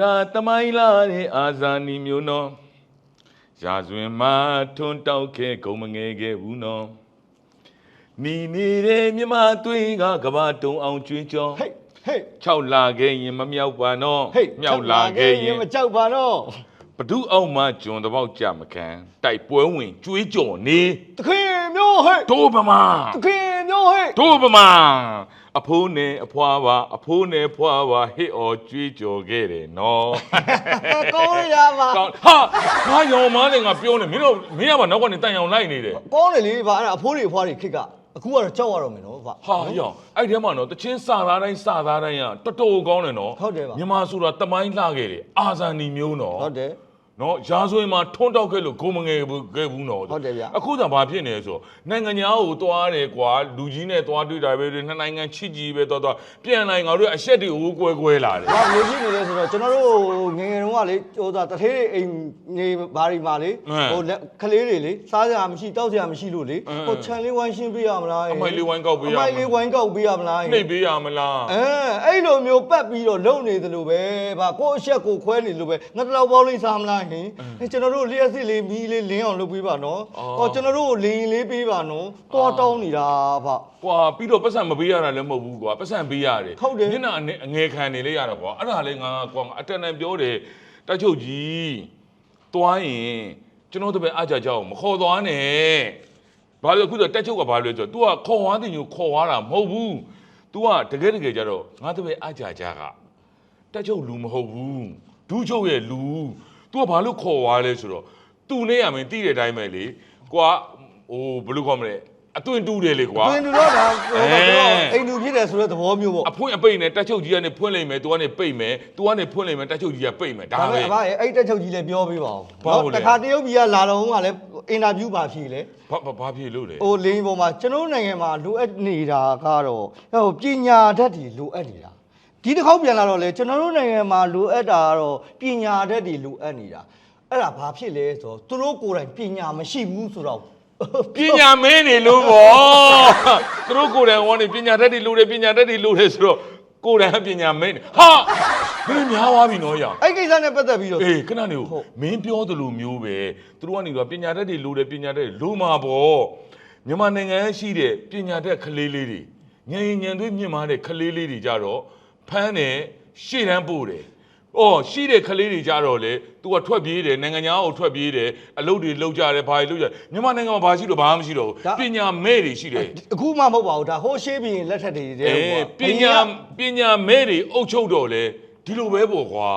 ဆိုတာတမိုင်းလာတဲ့အာဇာနည်မျိုးနော်ရာဇဝင်မှာထွန်းတောက်ခဲ့ဂုံမငယ်ခဲ့ဘူးနော်နီနေတဲ့မြမသွေးကကဘာတုံအောင်ကျွေးကြောဟေးဟေး6လာခဲ့ရင်မမြောက်ပါနော်ဟေးမြောက်လာခဲ့ရင်မကြောက်ပါတော့ဘဒုအောင်မှဂျွန်တပေါက်ကြမခံတိုက်ပွဲဝင်ကျွေးကြော်နေတခင်မျိုးဟေးတို့ဗမာတခင်မျိုးဟေးတို့ဗမာ အဖိုးနဲ့အဖွားပါအဖိုးနဲ့ဖွားပါဟစ်အော်ကြွေးကြော်ခဲ့တယ်နော်ကောင်းရပါကောင်းဟာငါရောင်မားနဲ့ငါပြောနေမင်းတို့မင်းကမှနောက်ကနေတန်ရောင်လိုက်နေတယ်ကောင်းတယ်လေဗျာအဲ့ဒါအဖိုးတွေအဖွားတွေခစ်ကအခုကတော့ကြောက်ရတော့မယ်နော်ဗျာဟာရောင်အဲ့ဒီထဲမှာနော်တချင်းစာသားတိုင်းစာသားတိုင်းကတော်တော်ကောင်းတယ်နော်ဟုတ်တယ်ပါမြန်မာဆိုတာတမိုင်းလှခဲ့တယ်အာဇာနည်မျိုးနော်ဟုတ်တယ် နော်ရာဇဝင်မှာထွန်းတောက်ခဲ့လို့ဂုံမငယ်ဘူးခဲ့ဘူးနော်ဟုတ်တယ်ဗျအခုသာဘာဖြစ်နေလဲဆိုတော့နိုင်ငံညာကိုသွားတယ်ကွာလူကြီးနဲ့သွားတွေ့တာပဲနှစ်နိုင်ငံချစ်ကြည်ပဲသွားသွားပြန်လိုက်ငါတို့အဆက်တွေအိုးကွဲကွဲလာတယ်။ဘာလို့ကြည့်နေလဲဆိုတော့ကျွန်တော်တို့ငယ်ငယ်တုန်းကလေဟိုသာတထေးတွေအိမ်နေဘာတွေမှာလေဟိုလက်ကလေးတွေလေစားစရာမရှိတောက်စရာမရှိလို့လေဟိုခြံလေးဝိုင်းရှင်းပေးရမလားအမိုက်လေးဝိုင်းကောက်ပေးရမအလားမိုက်လေးဝိုင်းကောက်ပေးရမလားနှိပ်ပေးရမလားအဲအဲ့လိုမျိုးပတ်ပြီးတော့လုံနေသလိုပဲဗာကိုယ့်အချက်ကိုခွဲနေလို့ပဲငါတလောက်ပေါင်းလေးစားမလားဟင်အဲကျွန်တော်တို့လျှက်စစ်လေးမီးလေးလင်းအောင်လုပ်ပေးပါနော်ဟောကျွန်တော်တို့ကိုလင်းလေးပေးပါနော်တော်တောင်းနေတာဗာကွာပြီးတော့ပတ်စံမပေးရတာလည်းမဟုတ်ဘူးကွာပတ်စံပေးရတယ်ဟုတ်တယ်မျက်နှာအနဲ့အငယ်ခံနေလေရတော့ကွာအဲ့ဒါလည်းငါကွာအတန်တန်ပြောတယ်တက်ချုပ်ကြီးသွားရင်ကျွန်တော်တို့ပဲအားကြကြအောင်မခေါ်သွားနဲ့ဘာလို့အခုတော့တက်ချုပ်ကဘာလို့လဲဆိုတော့ तू ကခေါ်ဝါးတင်ကိုခေါ်ဝါးတာမဟုတ်ဘူး तू ကတကယ်တကယ်ကြတော့ငါတို့ပဲအားကြကြကတက်ချုပ်လူမဟုတ်ဘူးဒူးချုပ်ရဲ့လူ तू ကဘာလို့ခေါ်ဝါးလဲဆိုတော့ तू နဲ့ရမင်းတိတဲ့အတိုင်းပဲလေကွာဟိုဘယ်လိုခေါ်မလဲအသွင်တူတယ်လေကွာ တွင်တူတော့ဒါဟိုအဲတော့အိမ်တူဖြစ်တယ်ဆိုတဲ့သဘောမျိုးပေါ့အဖွင့်အပိတ်နဲ့တက်ချုပ်ကြီးကနေဖွင့်လိုက်မယ်သူကနေပိတ်မယ်သူကနေဖွင့်လိုက်မယ်တက်ချုပ်ကြီးကပိတ်မယ်ဒါဒါပဲပဲ အဘရဲ့အဲ့တက်ချုပ်ကြီးလည်းပြောပေးပါဦးဘာလို့လဲတခါတရုတ်ပြည်ကလာတော့ကလည်းအင်တာဗျူးပါဖြေလေဘာဘာဘာဖြစ်လို့လဲဟိုလင်းပေါ်မှာကျွန်တော်တို့နိုင်ငံမှာလိုအပ်နေတာကတော့ဟိုပညာတတ်တွေလိုအပ်နေတာ ဒီတစ်ခေါက်ပြန်လာတော့လေကျွန်တော်တို့နိုင်ငံမှာလိုအပ်တာကတော့ပညာတတ်တွေလိုအပ်နေတာအဲ့ဒါဘာဖြစ်လဲဆိုတော့သူတို့ကိုယ်တိုင်ပညာမရှိဘူးဆိုတော့ပညာမင်းနေလို့ပေါ့သူတို့ကိုယ်တိုင်ဝန်းနေပညာတတ်တွေလို့တယ်ပညာတတ်တွေလို့တယ်ဆိုတော့ကိုယ်တိုင်ကပညာမင်းနေဟာမင်းများသွားပြီနော်ရအဲ့ကိစ္စနဲ့ပတ်သက်ပြီးတော့ အေးခဏနေဟုတ် ကိုမင်းပြောသလိုမျိုးပဲသူတို့ကနေတော့ပညာတတ်တွေလို့တယ်ပညာတတ်တွေလို့မှာပေါ့မြန်မာနိုင်ငံရှိတဲ့ပညာတတ်ကလေးလေးတွေညင်ညင်သွေးမြင့်မားတဲ့ကလေးလေးတွေကြတော့ ဖမ်းတယ်ရှေ့တန်းပို့တယ်အော်ရှိတဲ့ကလေးတွေကြတော့လေ तू ကထွက်ပြေးတယ်နိုင်ငံသားကိုထွက်ပြေးတယ်အလုပ်တွေလုပ်ကြတယ်ဘာတွေလုပ်ကြတယ်မြန်မာနိုင်ငံမှာဘာရှိတော့ဘာမှမရှိတော့ဘူးပညာမဲ့တွေရှိတယ်အခုမှမဟုတ်ပါဘူးဒါဟိုးရှေးပြီးရင်လက်ထက်တွေတည်းအဲဟိုပညာပညာမဲ့တွေအုပ်ချုပ်တော့လေဒီလိုပဲပေါ့ကွာ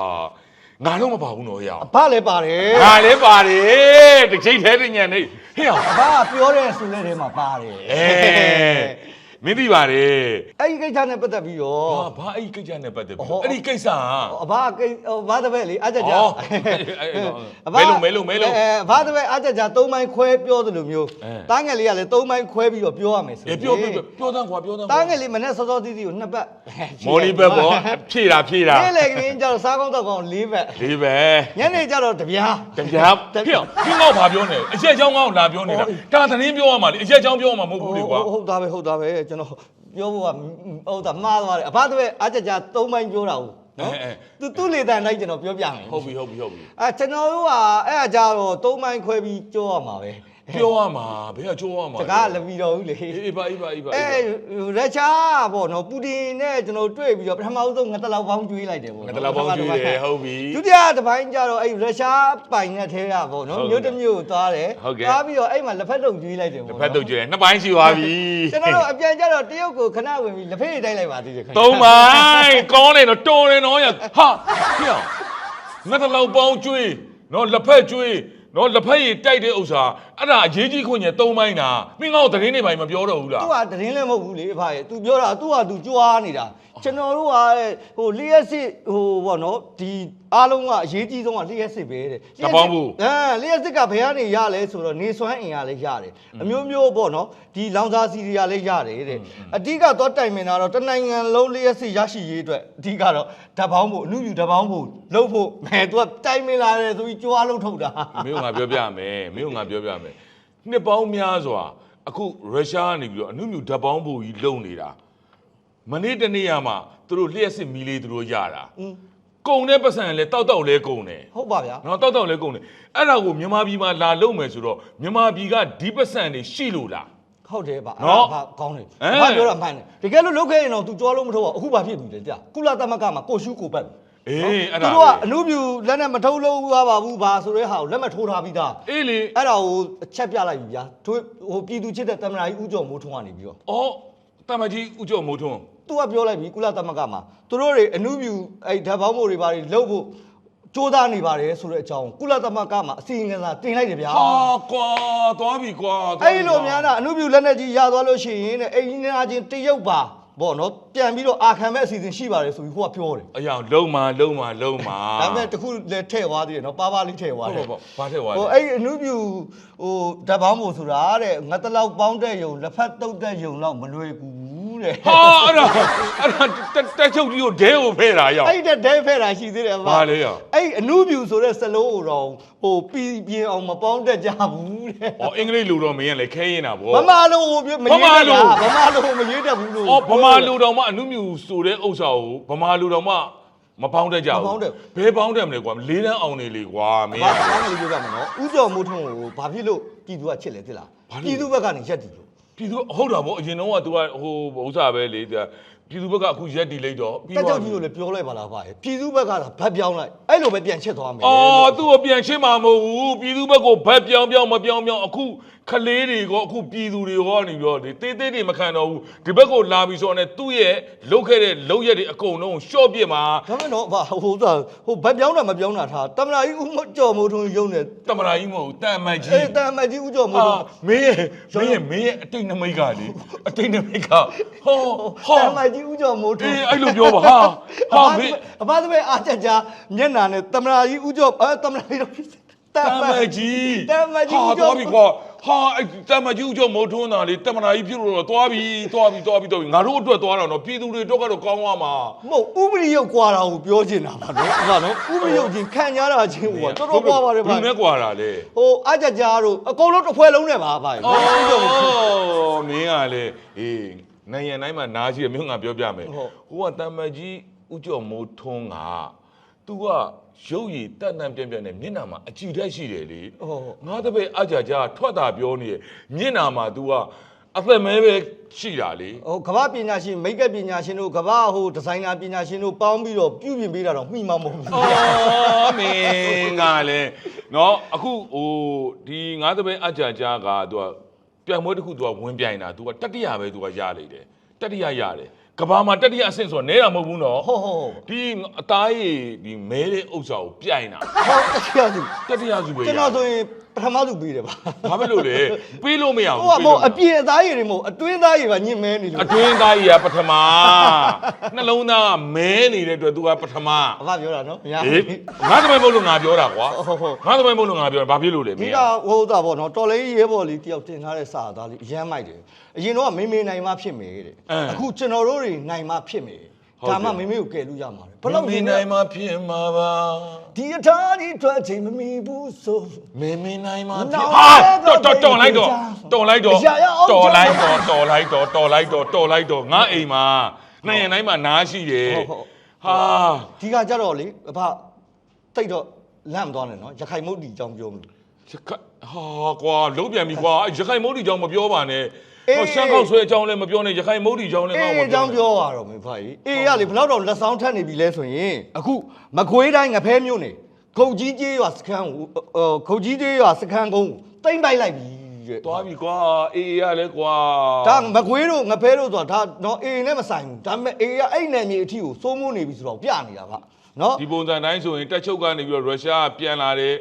ငါတော့မပါဘူးနော်ရအောင်အဘလည်းပါတယ်ငါလည်းပါတယ်တစ်ချိန်တည်းတညံနေဟဲ့အောင်အဘကပြောတဲ့ဆိုတဲ့ထဲမှာပါတယ်အဲ မင်းသိပါတယ်အဲ့ဒီကိစ္စနဲ့ပတ်သက်ပြီးတော့ဘာဘာအဲ့ဒီကိစ္စနဲ့ပတ်သက်ပြီးဟောအဲ့ဒီကိစ္စဟာ အဘကိဟိုဘာတပည့်လေအကြကြဩမဲလို့မဲလို့မဲလို့အဲဘာတပည့်အကြကြသုံးပိုင်းခွဲပြောသလိုမျိုးအဲ တားငယ်လေးကလည်းသုံးပိုင်းခွဲပြီးတော့ပြောရမယ်ဆိုအေးပြောပြောပြောပြောတန်းကွာပြောတန်းကွာတားငယ်လေးမနဲ့စောစောတီးတီးကိုနှစ်ပတ်မော်လီဘက်ပေါ့ဖြည့်တာဖြည့်တာနေ့လေကင်းကျတော့စားကောင်းတော့ကောင်း၄ဘက်လေးပဲညနေကျတော့တပြားတပြားဖြည့်အောင်ဖြည့်ငေါ့ဘာပြောနေအချက်ချောင်းကောင်းလာပြောနေတာဒါသတင်းပြောရမှာလေအချက်ချောင်းပြောရမှာမဟုတ်ဘူးလေကွာ ဟုတ်သားပဲဟုတ်သားပဲကျွန်တော်ပြောဖို့ကဟုတ်တာမှားသွားတယ်အဘတပည့်အကြကြသုံးပိုင်းပြောတာဟုတ်နော်သူသူ့လေတန်တိုင်းကျွန်တော်ပြောပြမယ်ဟုတ်ပြီဟုတ်ပြီဟုတ်ပြီအဲကျွန်တော်တို့ကအဲ့အကြတော့သုံးပိုင်းခွဲပြီးကြောရမှာပဲ ပြောရမှာဘယ်ကကြိုးရမှာတကားလည်းပြီးတော့ဘူးလေအေးပါအေးပါအေးပါအဲရုရှားပေါ့နော်ပူတင်နဲ့ကျွန်တော်တွေ့ပြီးတော့ပထမဆုံးငါတလောက်ပေါင်းကျွေးလိုက်တယ်ပေါ့ငါတလားပေါင်းကျွေးတယ်ဟုတ်ပြီဒုတိယတစ်ပိုင်းကျတော့အဲ့ရုရှားပိုင်နဲ့ထဲရပေါ့နော်ဟုတ်ကဲ့မြို့တစ်မြို့ကိုသွားတယ်ဟုတ်ကဲ့သွားပြီးတော့အဲ့မှာလက်ဖက်တုပ်ကျွေးလိုက်တယ်ပေါ့တစ်ဖက်တော့ကျွေးတယ်နှစ်ပိုင်းရှိသွားပြီကျွန်တော်တို့အပြန်ကျတော့တရုတ်ကိုခဏဝင်ပြီးလက်ဖက်ရည်တိုက်လိုက်ပါသေးတယ်ခင်ဗျသုံးပိုင်းကောင်းတယ်နော်တော်တယ်နော်ရဟာဖြည့်အောင်ငါတလောက်ပေါင်းကျွေးနော်လက်ဖက်ကျွေး နော်လက်ဖက်ရည်တိုက်တဲ့ဥစ္စာအဲ့ဒါအရေးကြီးခွင့်ရသုံးပိုင်းတာမင်းငါ့ကိုသတင်းတွေပိုင်းမပြောတော့ဘူးလား သူကတရင်လည်းမဟုတ်ဘူးလေအဖရဲ့ तू ပြောတာ तू က तू ကြွားနေတာကျွန်တော်တို့ကတဲ့ဟိုလျှက်စစ်ဟိုပေါ့နော်ဒီအားလုံးကအရေးကြီးဆုံးကလျှက်စစ်ပဲတဲ့ တပေါင်းဘူး အဲလျှက်စစ်ကဘယ်ကနေရလဲဆိုတော့နေစွမ်းအင်ကလည်းရတယ်အမျိုးမျိုးပေါ့နော်ဒီလောင်စာစီတွေကလည်းရတယ်တဲ့အဓိကတော့တိုင်မင်တာတော့တနိုင်ငံလုံးလျှက်စစ်ရရှိရေးအတွက်အဓိကတော့ဓာတ်ပေါင်းဖို့အမှုယူဓာတ်ပေါင်းဖို့လုပ်ဖို့မဲ तू ကတိုင်မင်လာတယ်ဆိုပြီးကြွားလုံးထုတ်တာ မင်းက ကငါပြောပြမယ်မင်းကငါပြောပြမယ်နှစ်ပေါင်းများစွာအခုရုရှားကနေပြီးတော့အနုမြူဓာတ်ပေါင်းဘူကြီးလုံနေတာမနေ့တနေ့ကမှသူတို့လျှက်စစ်မီလေးသူတို့ရတာကုံတဲ့ပတ်စံလည်းတောက်တောက်လဲကုံတယ်ဟုတ်ပါဗျာနော်တောက်တောက်လဲကုံတယ်အဲ့ဒါကိုမြန်မာပြည်မှာလာလုံမယ်ဆိုတော့မြန်မာပြည်ကဒီပတ်စံတွေရှိလို့လားဟုတ်တယ်ဗျနော်အဲ့ဒါကောင်းတယ်အဲဘာပြောတာမှန်တယ်တကယ်လို့လုတ်ခဲ့ရင်တော့ तू ကြွားလို့မထုတ်ပါဘူးအခုဘာဖြစ်ပြီလဲကြာကုလသမဂ္ဂမှာကိုရှုကိုပတ် အေးအဲ့သူဒါတို့ကအနုပြူလက်နဲ့မထုတ်လို့ရပါဘူးဘာဆိုတဲ့ဟာကိုလက်မထိုးထားပြီးသားအေးလေအဲ့ဒါကိုအချက်ပြလိုက်ပြီဗျာတို့ဟိုပြည်သူချစ်တဲ့တမနာကြီးဦးကျော်မိုးထွန်းကနေပြီးတော့အော်တမကြီးဦးကျော်မိုးထွန်းသူကပြောလိုက်ပြီကုလသမဂ္ဂမှာသူတို့တွေအနုပြူအဲ့ဓာတ်ပေါင်းမို့တွေဘာတွေလှုပ်ဖို့ကြိုးစားနေပါတယ်ဆိုတဲ့အကြောင်းကုလသမဂ္ဂမှာအစီအငယ်စာတင်လိုက်တယ်ဗျာဟာကွာသွားပြီကွာသွားပြီအဲ့လိုများတာအနုပြူလက်နဲ့ကြီးရသွားလို့ရှိရင်တဲ့အိမ်နာချင်းတရုတ်ပါ ပေါ့နော်ပြန်ပြီးတော့အာခံမဲ့အစီအစဉ်ရှိပါတယ်ဆိုပြီးဟိုကပြောတယ်အယောင်လုံမာလုံမာလုံမာဒါပေမဲ့တခုလည်းထည့်သွားသေးတယ်နော်ပါပါလေးထည့်သွားဟုတ်တယ်ပါဘာထက်သွားလဲဟိုအဲ့အနုပြူဟိုဓာတ်ပေါင်းမို့ဆိုတာတဲ့ငါတလောက်ပေါင်းတဲ့ယုံလက်ဖက်တုတ်တဲ့ယုံတော့မလွယ်ကူဘူး တဲ့ဟာအဲ့ဒါအဲ့ဒါတက်တက်ချုပ်ကြီးကိုဒဲကိုဖဲတာရောက် အဲ့တဲ့ဒဲဖဲတာရှိသေးတယ်ဗျဘာလဲရော အဲ့အနုပြူဆိုတဲ့စလုံးကိုတော့ဟိုပြည်ပြင်းအောင်မပေါင်းတတ်ကြဘူးတဲ့။အော်အင်္ဂလိပ်လူတော့မင်းကလည်းခဲရင်တာဗောဗမာလိုကိုပြောမရေးတတ်ဗမာလိုတာဗမာလိုကိုမရေးတတ်ဘူးလို့။အော်ဗမာလူတော်မှအနုမြူဆိုတဲ့ဥစ္စာကိုဗမာလူတော်မှမပေါင်းတတ်ကြဘူးမပေါင်းတတ်ဘယ်ပေါင်းတတ်မလဲကွာလေးတန်းအောင်နေလေကွာမင်းဘာက ဘာမှမပြောကြမှာနော်ဥကျော်မိုးထွန်းကိုဘာဖြစ်လို့ပြည်သူကချစ်လဲသိလားဘာလို့လဲပြည်သူဘက်ကနေရက်တည်လို့ ပြည်သူဟုတ်တာဗောအရင်တော့က तू ကဟိုဥစ္စာပဲလေသူက ပြည်သူဘက်ကအခုရက်တီလိုက်တော့ပြီးတက်သွားကြောက်ပြီကြီးကိုလည်းပြောလိုက်ပါလားဗျာပြည်သူဘက်ကသာဗတ်ပြောင်းလိုက်အဲ့လိုပဲပြန်ချစ်သွားမယ်အော်သူ့ကိုပြန်ရှင်းမှာမဟုတ်ဘူးပြည်သူဘက်ကိုဘက်ပြောင်းပြောင်းမပြောင်းပြောင်းအခုခလေးတွေကအခုပြည်သူတွေဟောနေပြီးတော့ဒီတေးသေးတွေမခံတော့ဘူးဒီဘက်ကိုလာပြီးဆိုတော့ねသူ့ရဲ့လုတ်ခဲ့တဲ့လုတ်ရက်တွေအကုန်လုံးရှော့ပြစ်မှာဒါမဲ့တော့ဗာဟိုသာဟိုဗတ်ပြောင်းတာမပြောင်းတာထားတမနာကြီးဥကျော်မိုးထွန်းရုံနေတမရာကြီးမဟုတ်ဘူးတန်မတ်ကြီး အေးတမကြီးဥကျော်မိုးဟာထွန်း မင်းရဲ့မင်းရဲ့မင်းရဲ့အတိတ်နမိတ်ကလေအတိတ်နမိတ်ကဟောဟောတမကြီးဥကျော်မိုးထွအေးန်းအဲ့လိုပြောပါဟာဟာမင်းအဘသပဲအားချက်ချာမျက်နာနဲ့တမနာကြီးဥကျော်အဲတမနာကြီးတော့ဖြစ်တတမတ်ကြီးတမကြီးဥဟာကျော် သွားပြီကွာဟာအဲ့တမတ်ကြီးဦးကျော်မိုးထွန်းတာလေတမနာကြီးဖြစ်လို့တော့သွားပြီသွားပြီသွားပြီသွားပြီငါတို့အတွက်သွားတာတော့ပြည်သူတွေတော့ကတော့ကောင်းသွားမှာ မဟုတ်ဥပရိယုတ်ကွာတာကိုပြောချင်တာပါနော်ဥပနော်ဥပရိယုတ်ချင်းခံရတာချင်းဟိုကတော်တော်ကွာပါတယ်ဗျာဘယ်နဲ့ကွာတာလဲဟိုအားချက်ချာတို့အကုန်လုံးတစ်ဖွဲလုံးနဲ့ပါဗျာအောဥကျော်မိုးထွန်း်မင်းကလေအေး နိုင်ငံတိုင်းမှာနားရှိရမြို့ငါပြောပြမယ် ဟုတ် ဟိုကတမတ်ကြီးဦးကျော်မိုးထွန်းက तू ကရုပ်ရည်တက်တန်ပြန့်ပြန့်နဲ့မျက်နှာမှာအကြည့်တက်ရှိတယ်လေ ဟုတ် ငါတပည့်အကြကြထွက်တာပြောနေရမျက်နှာမှာ तू ကအသက်မဲပဲရှိတာလေ ဟိုကမ္ဘာပညာရှင်မိတ်ကပ်ပညာရှင်တို့ကမ္ဘာဟိုဒီဇိုင်နာပညာရှင်တို့ပေါင်းပြီးတော့ပြုပြင်ပေးတာတော့မှီမှာမဟုတ်ဘူး အော်မင်းကလည်းနော်အခုဟိုဒီငါတပည့်အကြကြက तू က ပြိုင်ပွဲတစ်ခု तू ကဝင်ပြိုင်တာ तू ကတတိယပဲ तू ကရလိုက်တယ်တတိယရတယ်ကဘာမှာတတိယအဆင့်ဆိုတော့နဲတာမဟုတ်ဘူးနော် ဟုတ်ဟုတ်ဟုတ် ဒီအသားရည်ဒီမဲတဲ့ဥစ္စာကိုပြိုင်တာ ဟောတရားစု တတိယစုပဲရ ကျွန်တော်ဆိုရင် ပထမစုပြီးတယ်ပါဘာဖြစ်လို့လဲပေးလို့မရဟိုဘူးကမို့အပြင်အသားရည်တွေမို့အတွင်းသားရည်ပါညင်မဲနေလို့အတွင်းသားကြီးကပထမနှလုံးသားကမဲနေတဲ့အတွက် तू ကပထမအဖပြောတာနော်ညာဟေးငါသမိုင်းမဟုတ်လို့ငါပြောတာကွာဟုတ်ဟုတ်ငါသမိုင်းမဟုတ်လို့ငါပြောတာဘာဖြစ်လို့လဲမဒီင်းကကဟိုသားပေါ့နော်တော်လေးရဲဘော်လေးတယောက်တင်ထားတဲ့စာသားလေးအရမ်းမိုက်တယ်အရင်တော့မေမေနိုင်မှဖြစ်မယ်တဲ့အခုကျွန်တော်တို့တွေနိုင်မှဖြစ်မယ် ဒါမှမေမေကိုကယ်လို့ရမှာဘယ်လောက်မဒီင်းနိုနိုင်င်မှဖြစ်မှာပါဒီအထားဒီထွက်ချိန်မမီဘူးဆိုမင်းမင်းနိုင်မှဖြနောစ်င်ဟာတော့တော်တော်တော်လိုက်တော့တော်လိုက်တော့ရရအောင်တော်လိုက်တော့တော်လိုက်တော့တော်လိုက်တော့တော်လိုက်တော့ငါအိမ်မှာနိုင်ရင်တိုင်းမှာနားရှိတယ်ဟုတ်ဟုတ်ဟာဒီကကြတော့လေအဖတိတ်တော့လန့်မသွားနဲ့နော်ရခိုင်မုတ်တီအကြောင်းပြောမလို့ရခိုင်ဟာကွာလုံးပြန်ပြီကွာအဲ့ရခိုင်မုတ်တီကြောင့်မပြောပါနဲ့အေး ဟောရှမ်းကောက်ဆွဲအကြောင်းလည်းမပြောနဲ့ရခိုင်မုတ်တီကြောင့်လည်းငါ့အေးကိုမအပြောကြောင်းနဲ့ပြောရတော့မေဖာကြီးအေးရလေဘယ်တော့တော့လက်ဆောင်ထက်နေပြီလဲဆိုရင်အခုမကွေးတိုင်းငဖဲမြို့နေခုတ်ကြီးကျေးရွာစခန်းကိုအော်ခုတ်ကြီးကျေးရွာစခန်းကုန်းကိုတိမ့်ပိုက်လိုက်ပြီတဲ့သွားပြီကွာအေးအေးရလဲကွာဒါမကွေးတို့ငဖဲတို့ဆိုတာဒါတော့အေးနဲ့မဆိုင်ဘူးဒါပေမဲ့အေးကအဲ့နယ်မြေအထီကိုစိုးမိုးနေပြီဆိုတော့ပြနေတာဗျနော်ဒီပုံစံတိုင်းဆိုရင်တက်ချုပ်ကနေပြီးတော့ရုရှားကပြန်လာတယ်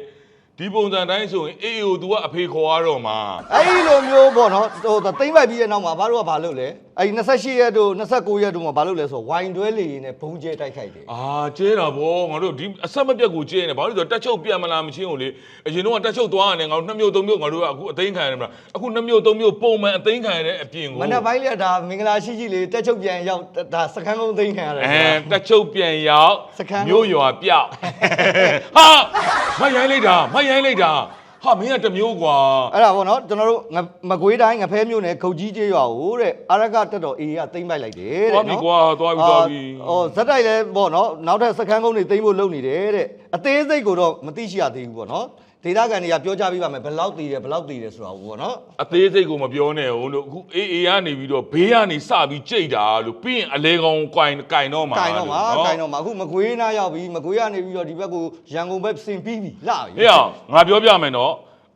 ဒီပုံစံတိုင်းဆိုရင်အေးအေးကို तू ကအဖေခေါ်ရတော့မှာ အဲ့လိုမျိုးပေါ့နော်ဟိုတိမ့်ပိုက်ပြီးတဲ့နောက်မှာဘာလို့ကဘာလုပ်လဲအဲ့28ရက်တို့29ရက်တို့မှာဘာလုပ်လဲဆိုတော့ဝိုင်တွဲလေရင်နဲ့ဘုံကျဲတိုက်ခိုက်တယ်အာကျဲတာဗောငါတို့ဒီအဆက်မပြတ်ကိုကျဲနေဘာလို့လဲဆိုတော့တက်ချုပ်ပြန်မလာမချင်းကိုလေအရင်တော့ကတက်ချုပ်သွားရတယ်ငါတို့နှစ်မျိုးသုံးမျိုးငါတို့ကအခုအသိမ်းခံရတယ်မလားအခုနှစ်မျိုးသုံးမျိုးပုံမှန်အသိမ်းခံရတဲ့အပြင်ကိုမနက်ပိုင်းလေးကဒါမင်္ဂလာရှိရှိလေးတက်ချုပ်ပြန်ရောက်ဒါစခန်းကုန်းသိမ်းခံရတယ်အဲတက်ချုပ်ပြန်ရောက်စခန်းကိုမြို့ရွာပြောက်ဟာမရိုင်းလိုက်တာမရိုင်းလိုက်တာ ဟဟာမင်းကတစ်မျိုးကွာအဲ့ဒါပေါ့နော်ကျွန်တော်တို့ငမကွေးတိုင်းငဖဲမျိုးနဲ့ဂုတ်ကြီးကျေးရွာကိုတဲ့အာရကတက်တော်အေးကတိမ့်ပိုက်လိုက်တယ်တဲ့သွားပြီကွာသွားပြီသွားပြီအော်ဇက်တိုက်လဲပေါ့နော်နောက်ထပ်စခန်းကုန်းတွေတိမ့်ဖို့လုပ်နေတယ်တဲ့အသေးစိတ်ကိုတော့မသိရှိရသေးဘူးပေါ့နော် ဒေတာကန်တွေကပြောကြပြပါမယ်ဘယ်လောက်တည်တယ်ဘယ်လောက်တည်တယ်ဆိုတာကိုပေါ့နော်အသေးစိတ်ကိုမပြောနဲ့ဦးလို့အခုအေးအေးကနေပြီးတော့ဘေးကနေစပြီးကြိတ်တာလို့ပြီးရင်အလေကောင်ကင်ကင်တော့မှာကင်တော့မှာလို့ကင်တော့မှာအခုမကွေးနားရောက်ပြီမကွေးကနေပြီးတော့ဒီဘက်ကိုရန်ကုန်ဘက်ဆင်ပြီးပြီလာပြီဟေ့အောင်ငါပြောပြမယ်နော်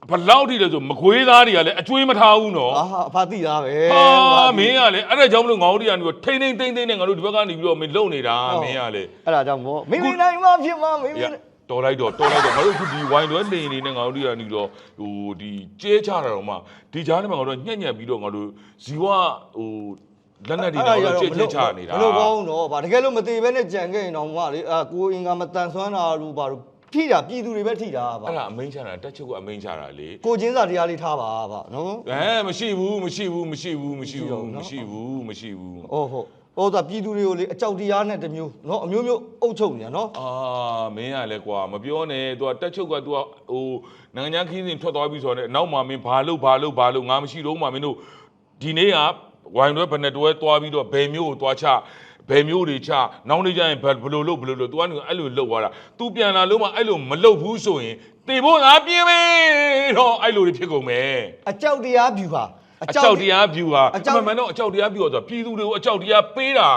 ဘလောက်ထိလဲဆိုမကွေးသားတွေကလည်းအကျွေးမထားဘူးနော်အာအဖာတိသားပဲဟာမင်းကလည်းအဲ့ဒါကြောင့်မလို့ငါတို့တွေကနေပြီးတော့ထိမ့်ထိမ့်သိမ့်သိမ့်နဲ့ငါတို့ဒီဘက်ကနေပြီးတော့မင်းလုံနေတာမင်းကလည်းအဲ့ဒါကြောင့်ပေါ့မိမိနိုင်မှဖြစ်မှမိမိရ တော်လိုက်တော့တော်လိုက်တော့ငါတို့အခုဒီဝိုင်းတွဲနေနေနဲ့ငါတို့တွေကနေပြီးတော့ဟိုဒီကျဲချတာတော့မှဒီကြားထဲမှာငါတို့ညက်ညက်ပြီးတော့ငါတို့ဇီဝဟိုလက်နက်တွေတော့ကျဲကျဲချနေတာဘလို့ကောင်းတော့ဗာတကယ်လို့မသေးဘဲနဲ့ကြံခဲ့ရင်တော့မှလေအာကိုအင်္ဂါမတန်ဆွမ်းတာလို့ဗာလို့ထိတာပြည်သူတွေပဲထိတာဗာအဲ့ဒါအမိန်ချတာတက်ချုပ်ကအမိန်ချတာလေကိုချင်းစာတရားလေးထားပါဗာနော်အဲမရှိဘူးမရှိဘူးမရှိဘူးမရှိဘူးမရှိမရှိတော့ဘူးဘူးမရှိဘူးဟုတ်ဟုတ် ဟောဆိုပြည်သူတွေကိုလေအကြောက်တရားနဲ့တစ်မျိုးเนาะအမျိုးမျိုးအုပ်ချုပ်နေတာเนาะအာမင်းရလဲကွာမပြောနဲ့သူကတက်ချုပ်ကသူကဟိုနိုင်ငံခြားခင်းစဉ်ထွက်သွားပြီဆိုတော့နောက်မှမင်းဘာလို့ဘာလို့ဘာလို့ငါမရှိတော့မှမင်းတို့ဒီနေ့ကဝိုင်တွဲဘယ်နဲ့တွဲသွားပြီးတော့ဘယ်မျိုးကိုသွားချဘယ်မျိုးတွေချနောက်နေ့ကျရင်ဘယ်လိုလုပ်ဘယ်လိုလုပ် तू ကနေအဲ့လိုလုပ်သွားတာ तू ပြန်လာလို့မှအဲ့လိုမလုပ်ဘူးဆိုရင်တေဖို့ငါပြင်းမယ်တော့အဲ့လိုတွေဖြစ်ကုန်မယ်အကြောက်တရားဖြူပါ အကြောက်တရား view ဟာအအကြောက်မှန်မှန်တော့အကြောက်တရား view ဆိုတော့ပြည်သူတွေကိုအကြောက်တရားပေးတာ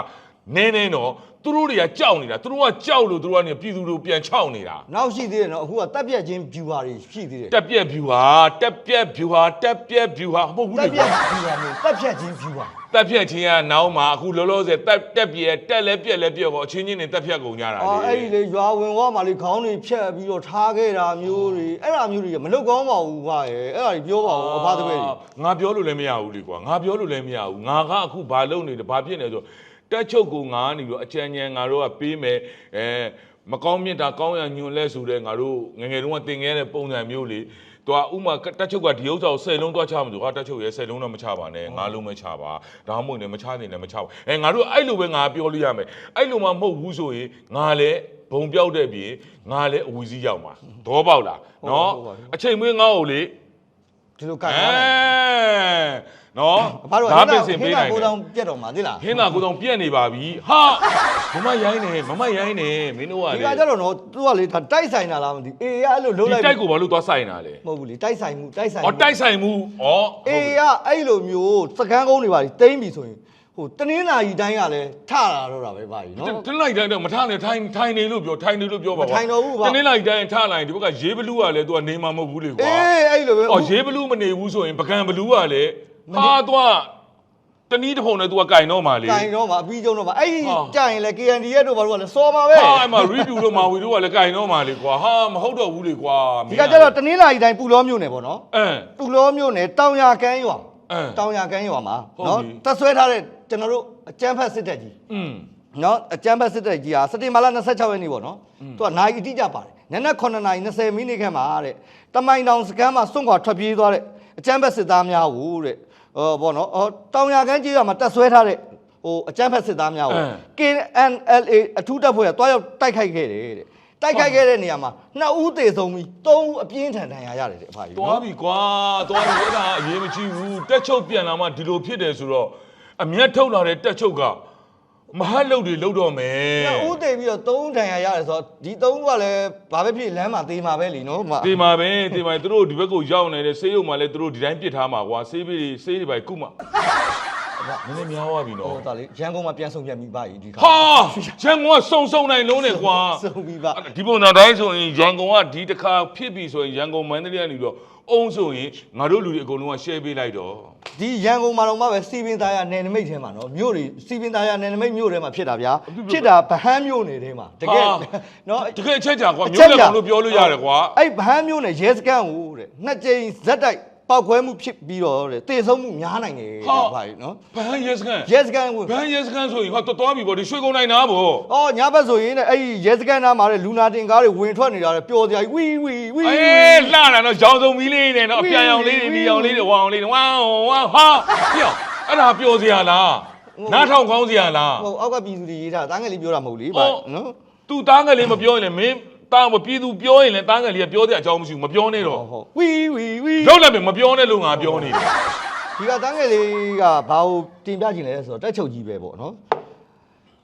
နည်းနည်းတော့သူတို့တွေကကြောက်နေတာသူတို့ကကြောက်လို့သူတို့ကနေပြည်သူတွေကိုပြန်ချောက်နေတာနောက်ရှိသေးတယ်နော်အခုကတက်ပြက်ချင်းဖြူပါတွေရှိသေးတယ်တက်ပြက် view ဟာတက်ပြက် view ဟာတက်ပြက် view ဟာမဟုတ်ဘူးတလေက်ပြက်ဖြူပါမျိုးတက်ပြက်ချင်းဖြူပါတက်ပြက်ချင်းကနောက်မှာအခုလောလောဆယ်တက်တက်ပြက်တက်လဲပြက်လဲပြက်ပေါ့အချင်းချင်းတွေတက်ပြက်ကုန်ကြတာအော်အဲ့လေဒီလေရွာဝင်ဝါမှာလေခေါင်းတွေဖြတ်ပြီးတော့ထားခဲ့တာမျိုးတွေအဲ့ဒါမျိုးတွေကမလုပ်ကောင်းပါဘူးဗျာရဲ့အဲ့ဒါကြီးပြောပါဦးအဖားတပည့်ကြီးငါပြောလို့လည်းမရဘူးလေကွာငါပြောလို့လည်းမရဘူးငါကအခုဘာလုပ်နေတယ်ဘာဖြစ်နေလဲဆိုတ က်ချုပ်ကိုငါနေပြီးတော့အကြံဉာဏ်ငါတို့ကပေးမယ်အဲမကောင်းမြတ်တာကောင်းရညွန်လဲဆိုတဲ့ငါတို့ငယ်ငယ်တုန်းကတင်ခဲ့တဲ့ပုံစံမျိုးလေသူကဥမာတက်ချုပ်ကဒီဥစ္စာကို10လုံးသွားချမှာဆိုဟာတက်ချုပ်ရဲ့10လုံးတော့မချပါနဲ့ငါလုံးပဲချပါဒါမှမဟုတ်လည်းမချနိုင်လည်းမချပါအဲငါတို့အဲ့လိုပဲငါပြောလို့ရမယ်အဲ့လိုမှမဟုတ်ဘူးဆိုရင်ငါလည်းဘုံပြောက်တဲ့ပြင်ငါလည်းအဝီစီးရောက်မှာသဘောပေါက်လားနော်အချိန်မွေးငါ့ကိုလေဒီလိုကတ်အဲထားတယ် နော်အဖားတို့ဒါပင်စင်ပေးနိုင်ကိုတယ်တောင်ပြတ်တော့မှာသိလားဟင်းသာကိုတောင်ပြက်နေပါပြီဟာမမရိုင်းနေမမရိုင်းနေမင်းတို့ကဒီလေကကြတော့နော်သူကလေဒါတိုက်ဆိုင်တာလားမသိအေးအဲ့လိုလုံးဒီလိုက်တိုက်ကိုဘာလို့သွားဆိုင်တာလဲမဟုတ်ဘူးလေတိုက်ဆိုင်မှုတိုက်ဆိုင်ဩတိုက်ဆိုင်မှုဩအေးကအဲ့လိုမျိုးစကန်းကုန်းတွေပါတိမ့်ပြီဆိုရင်ဟိုတနင်္လာရီတိုင်းကလည်းထလာတော့တာပဲပါကြီးနော်တလိုက်တိုင်းတော့မထားနဲ့ထိုင်ထိုင်နေလို့ပြောထိုင်နေလို့ပြောပါမထိုင်တော့ဘူးဗျတနေ့လိုက်တိုင်းထားလိုက်ဒီဘက်ကရေးဘလူးကလည်းသူကနေမှာမဟုတ်ဘူးလေကွာအေးအဲ့လိုပဲဩရေးဘလူးမနေဘူးဆိုရင်ပကံဘလူးကလည်း ဟာသွားတနည်းတစ်ဖုံနဲ့ तू ကကင်တော့မှာလေ ကင်တော့မှာအပြီးကျုံတော့မှာအဲ့ဒီ ဟာ ကြရင်လေ KND ရဲ့တို့ဘာလို့ကလဲစော်မှာပဲ ဟာအဲ့မှာ review တော့မာဝီတို့ကလည်းကင်တော့မှာလေကွာဟာမဟုတ်တော့ဘူးလေကွာ ဒီကကြတော့တနင်္လာရီတိုင်းပူလောမျိုးနယ်ပေါ့နော် အင်း ပူလောမျိုးနယ်တောင်ရကန်းရွာ အင်း တောင်ရကန်းရွာမှာ ဟုတ် နော် ပြီ တက်ဆွဲထားတဲ့ကျွန်တော်တို့အကျန်းဖက်စစ်တပ်ကြီး อืม နော်အကျန်းဖက်စစ်တပ်ကြီးဟာစက်တင်ဘာလ26ရက်နေ့ပေါ့နော်သူကနိုင်အတိအကျပါတယ်နက်နက်9နာရီ20မိနစ်ခန့်မှာတဲ့တမိုင်တောင်စကန်မှာစွန့်ခွာထွက်ပြေးသွားတဲ့အကျန်းဖက်စစ်သားများကိုတဲ့ ဟောပေါ့နော်ဟောတောင်ရကန်းကြီးရွာမှာတက်ဆွဲထားတဲ့ဟိုအကျန်းဖက်စစ်သားများကို KNLA အထူးတပ်ဖွဲ့ကတွားရောက်တိုက်ခိုက်ခဲ့တယ်တဲ့တိုက်ခိုက်ခဲ့တဲ့နေရာမှာနှစ်ဦးသေဆုံးပြီးသုံးဦးအပြင်းထန်ဒဏ်ရာရတယ်တဲ့အဖာကြီးသွားပြီကွာသွားပြီအဲ့ဒါအရေးမကြီးဘူးတက်ချုပ်ပြန်လာမှဒီလိုဖြစ်တယ်ဆိုတော့အမျက်ထုတ်လာတဲ့တက်ချုပ်က မဟာလုတ်တွေလုတ်တော့မယ်နှစ်ဦးသေပြီးတော့သုံးဦးဒဏ်ရာရတယ်ဆိုတော့ဒီသုံးဦးကလည်းဘာပဲဖြစ်လမ်းမှာသေမှာပဲလीနော်မဒီမှာပဲဒီမှာသူတို့ဒီဘက်ကိုရောက်နေတဲ့ဆေးရုံမှာလည်းသူတို့ဒီတိုင်းပစ်ထားမှာကွာဆေးပြီးဆေးတွေပဲကုမှာနည်းနည်းများသွားပြီနော်ဟိုဒါလေရန်ကုန်မှာပြန်ဆုံးပြတ်မိပါကြီးဒီခါဟာရန်ကုန်ကစုံစုံနိုင်လုံးနဲ့ကွာဆုံးပြီးပါဒီပုံစံတိုင်းဆိုရင်ရန်ကုန်ကဒီတစ်ခါဖြစ်ပြီဆိုရင်ရန်ကုန်မန္တလေးကနေပြီးတော့ အုံးဆိုရင်ငါတို့လူတွေအကုန်လုံးက share ပေးလိုက်တော့ဒီရန်ကုန်မှာတော့မှပဲစီပင်သားရနယ်နိမိတ်ထဲမှာနော်မြို့တွေစီပင်သားရနယ်နိမိတ်မြို့ထဲမှာဖြစ်တာဗျာဖြစ်တာဗဟန်းမြို့နယ်ထဲမှာတကယ်နော်တကယ်အချက်ကြာကွာမျိုးလက်ကောင်လို့ပြောလို့ရတယ်ကွာအဲ့ဗဟန်းမြို့နယ်ရဲစခန်းကိုတဲ့နှစ်ကြိမ်ဇက်တိုက် ပောက်ခွဲမှုဖြစ်ပြီးတော့တဲ့တေဆုံးမှုများနိုင်တယ်တဲ့ဗျာနော်ဘန်ရဲစကန်ရဲစခန်းကိုဘန်ရဲစကန်ဆိုရင်ဟာတော်တော်ပြီဗောဒီရွှေကုန်းနိုင်နာဗော အော်ညဘက်ဆိုရင်တဲ့အဲ့ဒီရဲစခန်းနားမှာတဲ့လူနာတင်ကားတွေဝင်ထွက်နေတာတဲ့ပျော်စရာကြီးဝီဝီဝီ အေးလှတာတော့ရောင်စုံမီးလေးနဲ့တော့အပြန်ရောင်လေးတွေဒီရောင်လေးတွေဝါအောင်လေးတွေဝမ်ဝမ်ဟာပြောအဲ့ဒါပျော်စရာလားနားထောင်ကောင်းစရာလားဟိုအောက်ကပြည်သူတွေရေးတာတားငယ်လေးပြောတာမဟုတ်လေဗျာနော် သူ့သားငယ်လေးမပြောရင်လည်းမင်း တာမပြည်သူပြောရင်လည်းတားငယ်လေးကပြောတဲ့အကြောင်းမရှိဘူးမပြောနဲ့တော့ဟုတ်ဟုတ်ဝီဝီဝီလောက်လိုက်မယ်မပြောနဲ့လို့ငါပြောနေတယ်ဒီကတန်းငယ်လေးကဘာကိုတင်ပြခြင်းလဲဆိုတော့တက်ချုပ်ကြီးပဲပေါ့နော်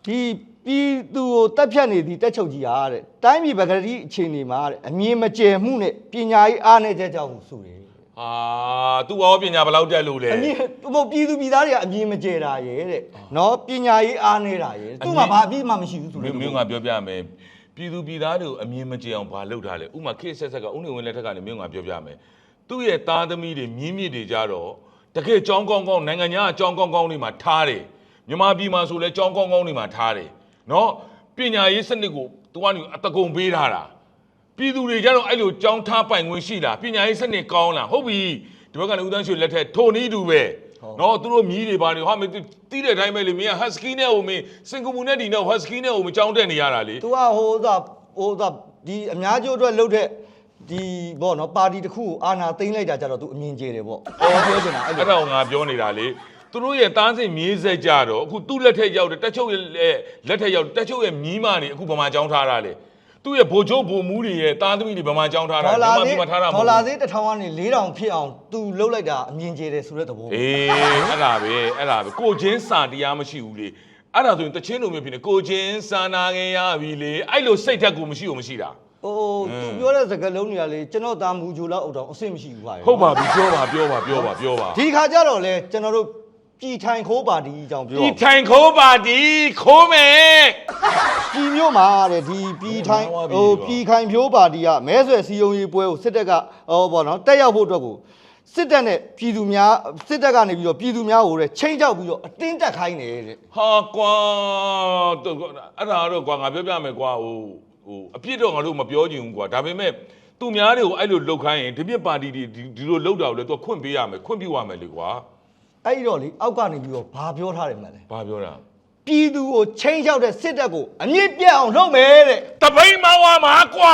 ဒီပြည်သူကိုတက်ဖြတ်နေသည့်တက်ချုပ်ကြီးဟာတဲ့တိုင်းပြည်ပကတိအခြေအနေမှာတဲ့အမြင်မကျယ်မှုနဲ့ပညာရေးအားနည်းချက်ကြောင့်ဆိုတယ်ဟာ तू ရောပညာဘယ်လောက်တက်လို့လဲအမြင်ဟိုပြည်သူပြည်သားတွေကအမြင်မကျယ်တာရဲ့တဲ့နော်ပညာရေးအားနည်းတာရဲ့သူ့မှာဘာအပြည့်မှမရှိဘူးဆိုမလို့င်းမင်းကပြောပြမယ် ပြည်သူပြည်သားတွေကိုအမြင်မကျအောင်ဘာလုပ်ထားလဲဥမာခေတ်ဆက်ဆက်ကဥနေဝင်လက်ထက်ကနေမင်းကပြောပြမယ်သူ့ရဲ့သားသမီးတွေမြင်းမြစ်တွေကြတော့တကယ်ကြောင်းကောင်းကောင်းနိုင်ငံညာအကြောင်းကောင်းကောင်းတွေမှာထားတယ်မြန်မာပြည်မှာဆိုလဲကြောင်းကောင်းကောင်းတွေမှာထားတယ်နော်ပညာရေးစနစ်ကိုသူကနေအတကုံပေးထားတာပြည်သူတွေကြတော့အဲ့လိုကြောင်းထားပိုင်ခွင့်ရှိလားပညာရေးစနစ်ကောင်းလားဟုတ်ပြီဒီဘက်ကလည်းဦးသန်းရွှေလက်ထက်ထိုနည်းတူပဲ နော်သူတို့မြည်တွေပါနေဟာမင်းတီးတဲ့အတိုင်းပဲလေမင်းက husky နဲ့ဟိုမင်းစင်ကာပူနဲ့ဒီနဲ့ husky နဲ့ဟိုမကြောင်းတက်နေရတာလေသူကဟိုသာဟိုသာဒီအများကျိုးအတွက်လှုပ်တဲ့ဒီပေါ့နော်ပါတီတစ်ခုကိုအာဏာသိမ်းလိုက်တာကြတော့သူအမြင်ကျယ်တယ်ပေါ့အော်ပြောချင်တာအဲ့အဲ့လိုဒါကိုငါပြောနေတာလေသူတို့ရဲ့တားစိတ်မြေးဆက်ကြတော့အခုသူ့လက်ထက်ရောက်တဲ့တက်ချုပ်ရဲ့လက်ထက်ရောက်တက်ချုပ်ရဲ့မြီးမနေအခုဗမာကြောင်းထားတာလေ သူ့ရဲ့ဗိုလ်ချုပ်ဗိုလ်မူးတွေရဲ့တားသမီးတွေဗမာကြောင်းထားတာဒေါ်လာမြန်မာသေးပြည်မှာထားတာမဟုတ်ဒေါ်လာဘူးသေးတစ်ထောင်ကနေ4000ဖြစ်အောင်သူလှုပ်လိုက်တာအမြင်ကျယ်တယ်ဆိုတဲ့သဘောအေးအဲ့ဒါပဲအဲ့ဒါပဲကိုချင်းစာတရားမရှိဘူးလေအဲ့ဒါဆိုရင်တချင်းလိုမျိုးဖြစ်နေကိုချင်းစာနာခင်ရပြီလေအဲ့လိုစိတ်ဓာတ်ကိုမရှိဘူးမရှိတာဟိုသူပြောတဲ့စကားလုံးတွေကလေကျွန်တော်သားမူဂျိုလောက်အုပ်တော့အဆင်မရှိဘူးပါရဲ့ဟုတ်ပါပြီပြောပါပြောပါပြောပါပြောပါဒီခါကျတော့လေကျွန်တော်တို့ ပြည်ထိုင်ခိုးပါတီအကြောင်းပြောဒီထိုင်ခိုးပါဒီခိုးမယ်ပြည်မျိုးမှာတဲ့ဒီပြည်ထိုင်ဟိုဟိုပြည်ခိုင်ဖြိုးပါတီကမဲဆွယ်စည်းရုံးရေးပွဲကိုစစ်တပ်ကဟောပေါ့နော်တက်ရောက်ဖို့အတွက်ကိုစစ်တပ်နဲ့ပြည်သူများစစ်တပ်ကနေပြီးတော့ပြည်သူများကိုတဲ့ချိန်ကြောက်ပြီးတော့အတင်းတက်ခိုင်းတယ်တဲ့ဟာကွာတော့အဲ့ဒါတော့ကွာငါပြောပြမယ်ကွာဟိုဟိုအပြစ်တော့ငါတို့မပြောချင်ဘူးကွာဒါပေမဲ့သူများတွေကိုအဲ့လိုလှုပ်ခိုင်းရင်ဒီပြစ်ပါတီတွေဒီဒီလိုလှုပ်တာကိုလည်းသူကခွင့်ပေးရမယ်ခွင့်ပြုရမယ်လေကွာ အဲ့ဒီတော့လေအောက်ကနေပြီးတော့ဘာပြောထားတယ်မလဲဘာပြောတာပြည်သူကိုချိန်ကြောက်တဲ့စစ်တပ်ကိုအမြင့်ပြတ်အောင်လုပ်မယ်တဲ့တပိန်မဝါမှာကွာ